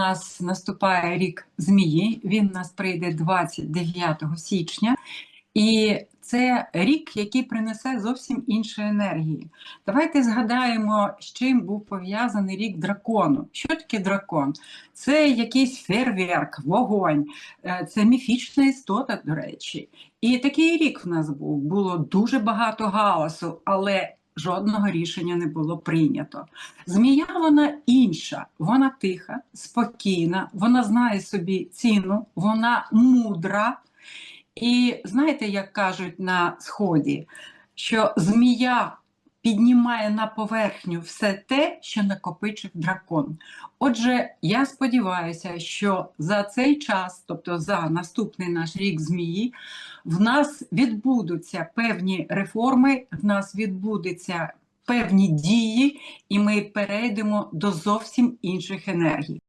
нас наступає рік змії. Він у нас прийде 29 січня, і це рік, який принесе зовсім інші енергії. Давайте згадаємо, з чим був пов'язаний рік дракону. Що таке дракон? Це якийсь фейерверк, вогонь, е, це міфічна істота, до речі. І такий рік в нас був. Було дуже багато галасу, але жодного рішення не було прийнято. Змія вона інша, вона тиха, спокійна, вона знає собі ціну, вона мудра. І знаєте, як кажуть на сході, що змія піднімає на поверхню все те, що накопичив дракон. Отже, я сподіваюся, що за цей час, тобто за наступний наш рік змії, в нас відбудуться певні реформи, в нас відбудуться певні дії, і ми перейдемо до зовсім інших енергій.